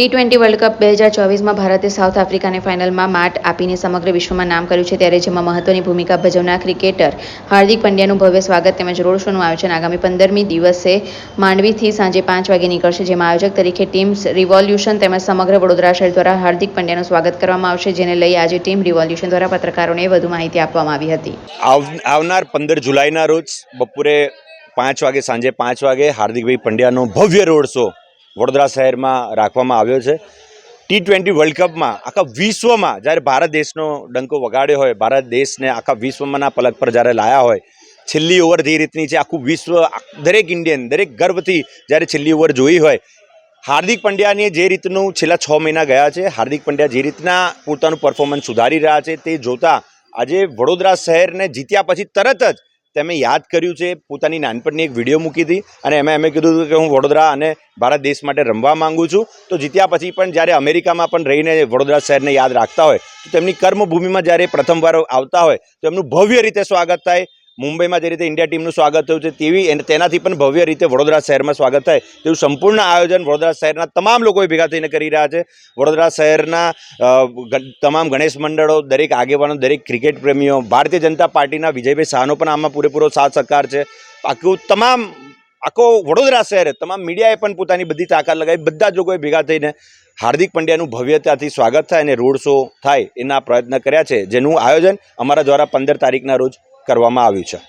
T twenty world cup બે હજાર ચોવીસમાં ભારતે સાઉથ આફ્રિકાને ફાઇનલમાં માટ આપીને સમગ્ર વિશ્વમાં નામ કર્યું છે, ત્યારે જેમાં મહત્વની ભૂમિકા ભજવનાર ક્રિકેટર હાર્દિક પંડ્યાનું ભવ્ય સ્વાગત તેમજ રોડ શોનું આયોજન આગામી પંદરમી દિવસે માંડવીથી સાંજે પાંચ વાગે નીકળશે, જેમાં આયોજક તરીકે ટીમ રિવોલ્યુશન તેમજ સમગ્ર વડોદરા શહેર દ્વારા હાર્દિક પંડ્યાનું સ્વાગત કરવામાં આવશે, જેને લઈ આજે ટીમ રિવોલ્યુશન દ્વારા પત્રકારોને વધુ માહિતી આપવામાં આવી હતી. આવ- આવનાર પંદર જુલાઈના રોજ બપોરે પાંચ વાગે સાંજે પાંચ વાગે હાર્દિકભાઈ પંડ્યાનો ભવ્ય રોડ શો વડોદરા શહેરમાં રાખવામાં આવ્યો છે. ટી ટ્વેન્ટી વર્લ્ડ કપમાં આખા વિશ્વમાં જ્યારે ભારત દેશનો ડંકો વગાડ્યો હોય, ભારત દેશને આખા વિશ્વમાંના પલક પર જ્યારે લાયા હોય, છેલ્લી ઓવર જે રીતની છે, આખું વિશ્વ, દરેક ઇન્ડિયન દરેક ગર્વથી જ્યારે છેલ્લી ઓવર જોઈ હોય, હાર્દિક પંડ્યાને જે રીતનું છેલ્લા છ મહિના ગયા છે, હાર્દિક પંડ્યા જે રીતના પોતાનું પરફોર્મન્સ સુધારી રહ્યા છે, તે જોતા આજે વડોદરા શહેરને જીત્યા પછી તરત જ તેમણે યાદ કર્યું છે, પોતાની નાનપણની એક વીડિયો મૂકી હતી અને એમાં એમણે કીધું હતું કે હું વડોદરા અને ભારત દેશ માટે રમવા માંગુ છું. તો જીત્યા પછી પણ જ્યારે અમેરિકામાં પણ રહીને વડોદરા શહેરને યાદ રાખતા હોય, તો તેમની કર્મભૂમિમાં જ્યારે પ્રથમવાર આવતા હોય, તો એમનું ભવ્ય રીતે સ્વાગત થાય મુંબઈમાં જે રીતે ઇન્ડિયા ટીમનું સ્વાગત થયું છે તેવી તેનાથી પણ ભવ્ય રીતે વડોદરા શહેરમાં સ્વાગત થાય તેવું સંપૂર્ણ આયોજન વડોદરા શહેરના તમામ લોકોએ ભેગા થઈને કરી રહ્યા છે. વડોદરા શહેરના તમામ ગણેશ મંડળો, દરેક આગેવાનો, દરેક ક્રિકેટ પ્રેમીઓ, ભારતીય જનતા પાર્ટીના વિજયભાઈ શાહનો પણ આમાં પૂરેપૂરો સાથ સહકાર છે. આખું તમામ, આખો વડોદરા શહેર, તમામ મીડિયાએ પણ પોતાની બધી તાકાત લગાવી, બધા જ લોકોએ ભેગા થઈને હાર્દિક પંડ્યાનું ભવ્યતાથી સ્વાગત થાય અને રોડ શો થાય એના પ્રયત્ન કર્યા છે. જેનું આયોજન અમારા દ્વારા પંદર તારીખના રોજ કરવામાં આવ્યું છે.